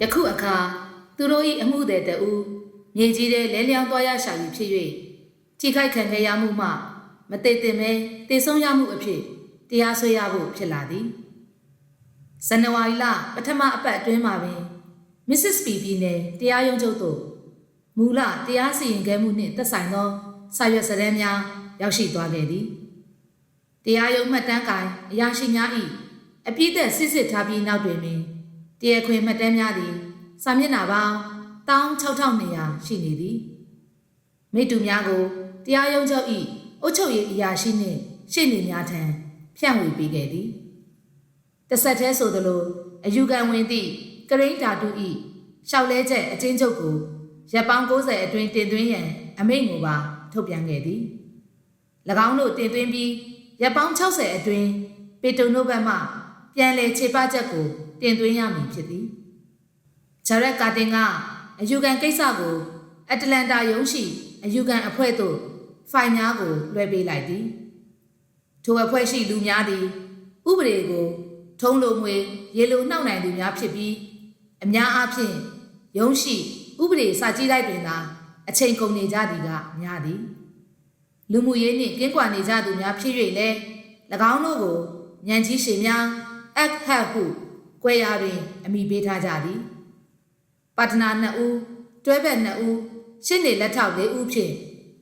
ယခုအခါသူတို့၏အမှုသည်တဦးမြေကြီးထဲလဲလျောင်းသွားရရှာပြီဖြစ်၍ထိခိုက်ခံခဲ့ရမှုမှ မတိတ်တင်မဲတေဆုံးရမှုအဖြစ်တရားစွဲရဖို့ဖြစ်လာသည်ဇန်နဝါရီလပထမအပတ်အတွင်းမှာပင် Mrs. P ပြည်နယ်တရားရုံးချုပ်သို့မူလတရားစီရင်ခဲ့မှုနှင့်သက်ဆိုင်သောစာရွက်စာတမ်းများရောက်ရှိသွားခဲ့သည်တရားရုံးမှတ်တမ်းကိုင်အရာရှိများ၏ အပြည့်သက်စစ်စစ်ထားပြီးနောက်တွင်ပင်တရားခွင်မှတ်တမ်းများသည်စာမျက်နှာပေါင်း16200ရှိနေသည်မိတ္တူများကိုတရားရုံးချုပ်၏အုပ်ချုပ်ရေးအရာရှိနှင့်ရှေ့နေများထံဖြန့်ဝေပေးခဲ့သည်တစ်ဆက်တည်းဆိုသလိုအယူခံဝင်သည့်ကရိန်းဓာတု၏ရှောက်လဲချက်အချင်းချုပ်ကိုရပ်ပေါင်း90အတွင်းတင်သွင်းရန်အမိန့်ကိုပါထုတ်ပြန်ခဲ့သည်၎င်းတို့တင်သွင်းပြီးရပ်ပေါင်း60အတွင်းပေတုံတို့ဘက်မှ ပြန်လည်ခြေပချက်ကိုတင်သွင်းရမည်ဖြစ်သည်ဂျာရက်ကာတင်ကအယူခံကိစ္စကိုအတ္တလန်တာရုံးရှိအယူခံအဖွဲ့သို့ဖိုင်များကိုလွှဲပေးလိုက်သည်ထိုအဖွဲ့ရှိလူများသည်ဥပဒေကိုထုံးလိုငွေရေလိုနှောက်နိုင်သူများဖြစ်ပြီးအများအားဖြင့်ရုံးရှိဥပဒေစာကြည့်လိုက်တွင်သာအချိန်ကုန်နေကြသည်ကများသည်လူမှုရေးနှင့်ကင်းကွာနေကြသူများဖြစ်၍လည်း၎င်းတို့ကိုညံကြီးရှင်များ အက်ဟက်ဟုကွဲရာတွင်အမိပေးထားကြသည်ပါတနာ2ဦးတွဲဘက်2ဦးရှင်းနေလက်ထောက်4ဦးဖြင့်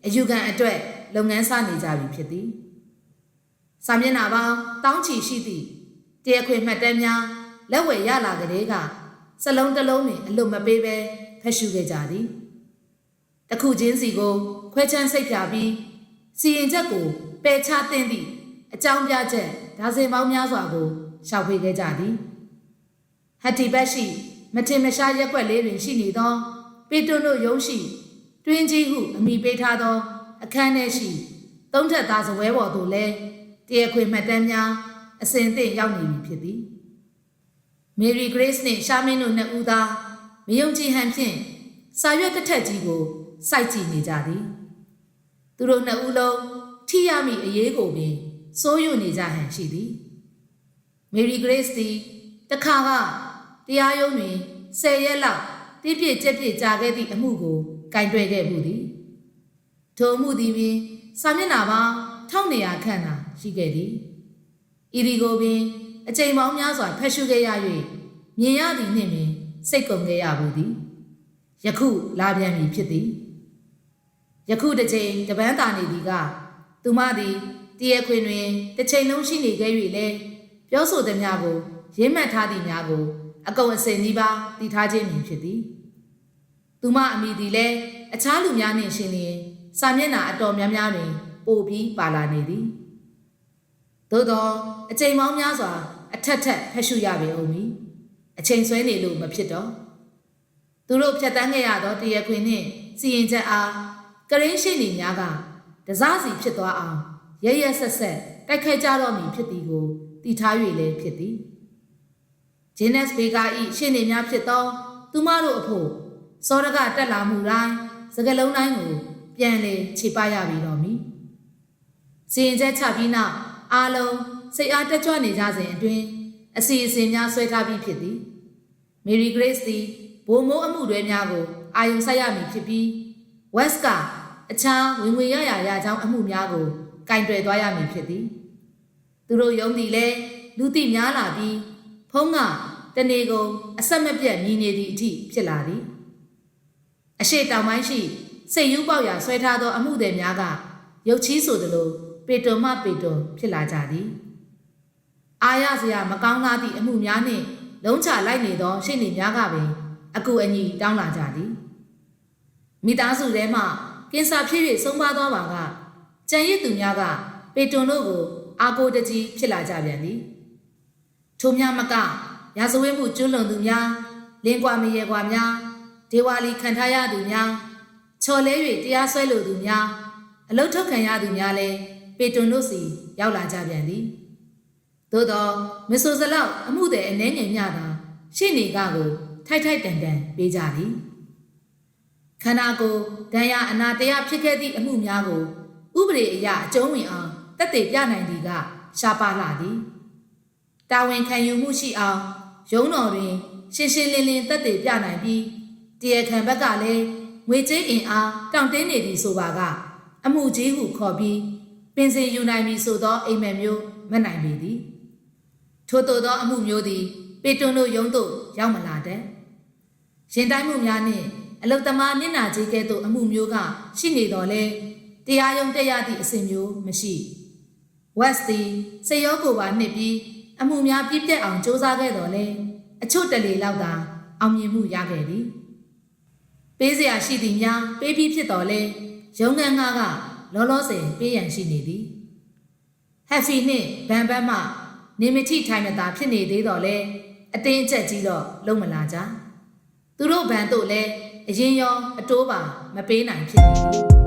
အယူခံအတွက်လုပ်ငန်းစနေကြပြီဖြစ်သည်စာမျက်နှာပေါင်းတောင်းချီရှိသည့်တရားခွင်မှတ်တမ်းများလက်ဝယ်ရလာကြတဲ့ကစလုံးတစ်လုံးတွင်အလွတ်မပေးဘဲဖက်ရှုခဲ့ကြသည်တခုချင်းစီကိုခွဲချမ်းစိတ်ဖြာပြီးစီရင်ချက်ကိုပယ်ချသင့်သည့်အကြောင်းပြချက်ဒါဇင်ပေါင်းများစွာကို ရှောက်ဖေးခဲ့ကြသည်ဟတ်တီဘက်ရှိ မထင်မရှားရက်ွက်လေးတွင်ရှိနေသောပေတွန်းတို့ရုံးရှိ တွင်းကြီးဟုအမိပေးထားသော အခန်းထဲရှိသုံးထပ်သားစပွဲပေါ်သို့လဲတရားခွေမှတ်တမ်းများအစဉ်အသင့်ရောက်နေပြီဖြစ်သည်မေရီဂရေးစ်နှင့်ရှာမင်းတို့နှစ်ဦးသားမယုံကြည်ဟန်ဖြင့်စာရွက်ကထက်ကြီးကိုစိုက်ကြည့်နေကြသည် သူတို့နှစ်ဦးလုံးထိရမိအရေးကိုပင်စိုးရွနေကြဟန်ရှိသည် မေရီဂရေးစ်သည်တခါကတရားရုံးတွင်၁၀ရက်လောက်ပြည့်ပြည့်ကြက်ပြည့်ကြာခဲ့သည့်အမှုကိုကင်တွယ်ခဲ့မှုသည်ထိုအမှုသည်ပင်စာမျက်နှာပေါင်း1200ခန့်သာရှိခဲ့သည်ဤဒီကိုပင်အချိန်ပေါင်းများစွာဖက်ရှုခဲ့ရ၍မြင်ရသည်နှင့်ပင်စိတ်ကုန်ခဲ့ရဘူးသည်ယခုလာပြန်ပြီဖြစ်သည်ယခုတစ်ချိန်တပန်းတာနေသည်ကသူမသည်တရခွင်တွင်တစ်ချိန်လုံးရှိနေခဲ့၍လည်း ပြောဆိုသည်များကိုရင်းမှတ်ထားသည်များကိုအကုန်အစင်ကြီးပါတည်ထားခြင်းမည်ဖြစ်သည်သူမအမိသည်လည်းအခြားလူများနှင့်ရှင်လျင်စာမျက်နှာအတော်များများတွင် ပိုပြီးပါလာနေသည်သို့သောအချိန်ပေါင်းများစွာ အထက်ထက်ဖက်ရှုရပေဦးမည်အချိန်ဆွဲနေလို့မဖြစ်တော့သူတို့ဖြတ်တန်းခဲ့ရသောတရခွင်နှင့်စီရင်ချက်အားကရင်းရှိနေများကတစားစီဖြစ်သွားအောင်ရရဆက်ဆက်တိုက်ခိုက်ကြတော့မည်ဖြစ်သည်ကို တည်ထား၍လည်းဖြစ်သည်ဂျင်းနက်စ်ဘေကာ၏ရှင်းနေများဖြစ်သော သူမတို့အဖို့စောရကတက်လာမှုတိုင်းစကလုံးတိုင်းကိုပြန်လေခြေပရပြီးတော့မည်စီရင်ချက်ချပြီးနောက်အားလုံးစိတ်အားတက်ကြွနေကြစဉ်အတွင်းအစီအစဉ်များဆွဲထားပြီးဖြစ်သည်မေရီဂရေးစ်သည်ဘိုမိုးအမှုတွေများကိုအာယုံဆိုင်ရမည်ဖြစ်ပြီးဝက်စ်ကအခြားဝင်ဝင်ရရရကြောင်းအမှုများကိုကင်တွယ်သွားရမည်ဖြစ်သည် သူတို့ယုံသည်လဲလူသိများလာပြီးဖုံးကတနေကုန်အဆက်မပြတ်ညီနေသည့်အထိဖြစ်လာသည်အရှိတောင်ပိုင်းရှိစိတ်ယူပေါက်ရာဆွဲထားသောအမှုတွေများကရုပ်ချီးဆိုသလိုပေတုံမပေတုံဖြစ်လာကြသည်အာရစရာမကောင်းသားသည့်အမှုများနှင့်လုံးချလိုက်နေသောရှင်းနေများကပင်အကူအညီတောင်းလာကြသည်မိသားစုထဲမှကင်ဆာဖြစ်၍ဆုံးပါသွားပါကကြံရစ်သူများကပေတုံတို့ကို အာကိုတကြီးဖြစ်လာကြပြန်သည်ထိုများမကရာဇဝတ်မှုကျွလွန်သူများလင်းကွာမရေကွာများဒေဝါလီခံထားရသူများချော်လဲ၍တရားစွဲလိုသူများအလုတ်ထုတ်ခံရသူများလည်းပေတွန်တို့စီရောက်လာကြပြန်သည်သို့သောမဆိုစလောက်အမှုတဲ့အနေငယ်မျှသာရှေ့နေကကို ထိုက်ထိုက်တန်တန်ပေးကြသည်ခန္ဓာကိုယ်ဒဏ်ရာအနာတရားဖြစ်ခဲ့သည့်အမှုများကို ဥပဒေအရအကျုံးဝင်အောင် တက်တည်ပြနိုင်သည်ကရှားပါလာသည်တာဝန်ခံယူမှုရှိအောင်ရုံးတော်တွင်ရှင်းရှင်းလင်းလင်းသက်သေပြနိုင်ပြီးတရားခံဘက်ကလည်းငွေကြေးအင်အားတောင့်တင်းနေသည်ဆိုပါကအမှုကြီးဟုခေါ်ပြီးပင်စင်ယူနိုင်ပြီဆိုသောအိမ်မက်မျိုးမနိုင်ပေသည်ထို့သောသောအမှုမျိုးသည်ပေတွန်တို့ရုံးသို့ရောက်မလာတတ်ရင်တိုင်းမှုများနှင့်အလုတ္တမမျက်နာကြီးကဲ့သို့အမှုမျိုးကရှိနေတော်လဲတရားရုံးတက်ရသည့်အစဉ်မျိုးမရှိ West သည်စေရောကိုပါနှစ်ပြီးအမှုများပြည့်ပြတ်အောင်စ조사ခဲ့တော်လဲအချို့တလေလောက်သာအောင်မြင်မှုရခဲ့သည်ပေးစရာရှိသည်များပေးပြီးဖြစ်တော်လဲရုံးခန်းငါကလောလောဆယ်ပေးရန်ရှိနေသည်ဟက်ဖီနှင့်ဘန်ဘတ်မှနေမတိထိုင်မသာဖြစ်နေသေးတော်လဲအတင်းအကျပ်ကြီးတော့လုံးမလာကြသူတို့ဘန်တို့လဲအရင်ရောအတိုးပါမပေးနိုင်ဖြစ်နေသည်